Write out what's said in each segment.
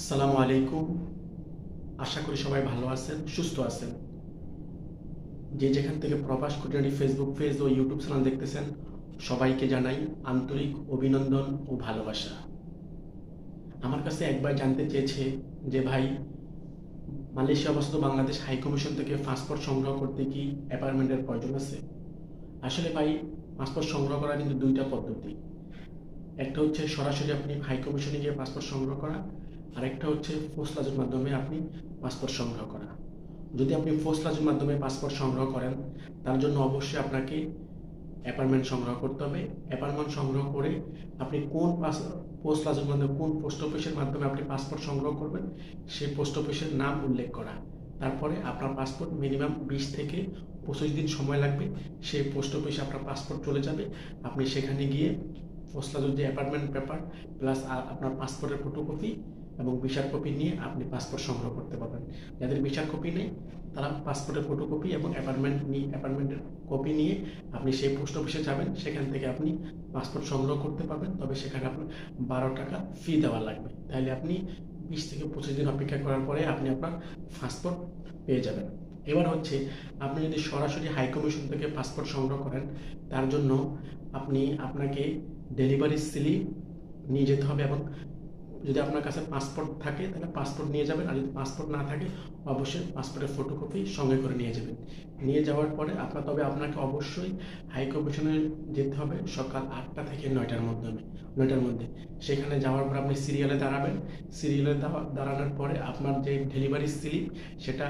আসসালামু আলাইকুম। আশা করি সবাই ভালো আছেন, সুস্থ আছেন। যে যেখান থেকে প্রবাস কুটিয়ারি ফেসবুক পেজ ও ইউটিউব চ্যানেল দেখতেছেন, সবাইকে জানাই আন্তরিক অভিনন্দন ও ভালোবাসা। আমার কাছে একবার জানতে চেয়েছে যে ভাই, মালয়েশিয়া অবস্থিত বাংলাদেশ হাই কমিশন থেকে পাসপোর্ট সংগ্রহ করতে কি অ্যাপার্টমেন্টের প্রয়োজন আছে? আসলে ভাই পাসপোর্ট সংগ্রহ করা কিন্তু দুইটা পদ্ধতি। একটা হচ্ছে সরাসরি আপনি হাই কমিশনে গিয়ে পাসপোর্ট সংগ্রহ করা আরেকটা হচ্ছে পোস্ট লাজের মাধ্যমে আপনি পাসপোর্ট সংগ্রহ করা। যদি আপনি পোস্ট লাজের মাধ্যমে পাসপোর্ট সংগ্রহ করেন, তার জন্য অবশ্যই আপনাকে অ্যাপার্টমেন্ট সংগ্রহ করতে হবে। অ্যাপার্টমেন্ট সংগ্রহ করে আপনি কোন পাস পোস্ট লাজের মাধ্যমে, কোন পোস্ট অফিসের মাধ্যমে আপনি পাসপোর্ট সংগ্রহ করবেন, সেই পোস্ট অফিসের নাম উল্লেখ করা। তারপরে আপনার পাসপোর্ট মিনিমাম বিশ থেকে পঁচিশ দিন সময় লাগবে। সেই পোস্ট অফিসে আপনার পাসপোর্ট চলে যাবে। আপনি সেখানে গিয়ে পোস্ট লাজের যে অ্যাপার্টমেন্ট পেপার প্লাস আপনার পাসপোর্টের ফটোকপি এবং ভিসার কপি নিয়ে আপনি পাসপোর্ট সংগ্রহ করতে পারবেন। যাদের ভিসার কপি নেই, তারা পাসপোর্টের ফটোকপি এবং অ্যাপার্টমেন্ট নিয়ে অ্যাপার্টমেন্টের কপি নিয়ে আপনি সেই পোস্ট অফিসে যাবেন। সেখান থেকে আপনি পাসপোর্ট সংগ্রহ করতে পারবেন। তবে সেখানে আপনার বারো টাকা ফি দেওয়া লাগবে। তাহলে আপনি বিশ থেকে পঁচিশ দিন অপেক্ষা করার পরে আপনি আপনার পাসপোর্ট পেয়ে যাবেন। এবার হচ্ছে, আপনি যদি সরাসরি হাই কমিশন থেকে পাসপোর্ট সংগ্রহ করেন, তার জন্য আপনি আপনাকে ডেলিভারি স্লিপ নিয়ে যেতে হবে এবং যদি আপনার কাছে পাসপোর্ট থাকে, তাহলে পাসপোর্ট নিয়ে যাবেন, আর যদি পাসপোর্ট না থাকে, অবশ্যই পাসপোর্টের ফটোকপি সঙ্গে করে নিয়ে যাবেন। নিয়ে যাওয়ার পরে আপনার, তবে আপনাকে অবশ্যই হাই কমিশনে যেতে হবে সকাল আটটা থেকে নয়টার মাধ্যমে নয়টার মধ্যে। সেখানে যাওয়ার পর আপনি সিরিয়ালে দাঁড়াবেন। সিরিয়ালে দাঁড়ানোর পরে আপনার যে ডেলিভারি স্লিপ সেটা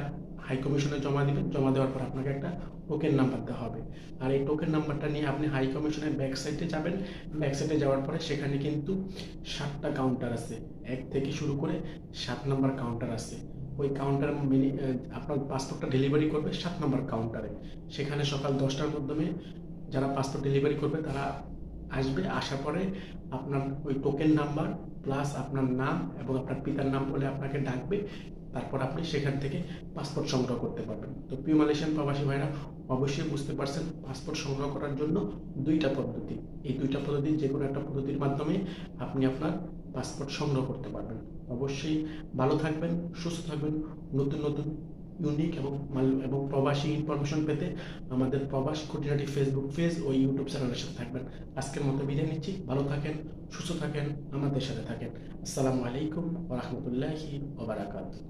হাই কমিশনে জমা দিবেন, জমা দেওয়ার পর আপনাকে একটা টোকেন নাম্বার দেওয়া হবে। আর এই টোকেন নাম্বারটা নিয়ে আপনি হাই কমিশনের ব্যাক সাইডে যাবেন। ব্যাক সাইডে যাওয়ার পরে সেখানে কিন্তু সাতটা কাউন্টার আছে। এক থেকে শুরু করে সাত নাম্বার কাউন্টার আছে। ওই কাউন্টার মিনি আপনার পাসপোর্টটা ডেলিভারি করবে সাত নাম্বার কাউন্টারে সেখানে সকাল দশটার মাধ্যমে যারা পাসপোর্ট ডেলিভারি করবে, তারা আসবে, আসার পরে আপনার ওই টোকেন নাম্বার প্লাস আপনার নাম এবং আপনার পিতার নাম বলে আপনাকে ডাকবে। তারপর আপনি সেখান থেকে পাসপোর্ট সংগ্রহ করতে পারবেন। তো প্রিয় মালয়েশিয়ান প্রবাসী ভাইরা অবশ্যই বুঝতে পারছেন পাসপোর্ট সংগ্রহ করার জন্য দুইটা পদ্ধতি। এই দুইটা পদ্ধতি যে কোনো একটা পদ্ধতির মাধ্যমে আপনি আপনার পাসপোর্ট সংগ্রহ করতে পারবেন। অবশ্যই ভালো থাকবেন, সুস্থ থাকবেন, নতুন নতুন ইউনিক এবং এবং প্রবাসী ইনফরমেশন পেতে আমাদের প্রবাস খুঁটিনাটি ফেসবুক পেজ ও ইউটিউব চ্যানেলের সাথে থাকবেন। আজকের মতো বিদায় নিচ্ছি। ভালো থাকেন, সুস্থ থাকেন, আমাদের সাথে থাকেন। আসসালামু আলাইকুম ওরহমতুল্লাহি ওবরাকাতুহ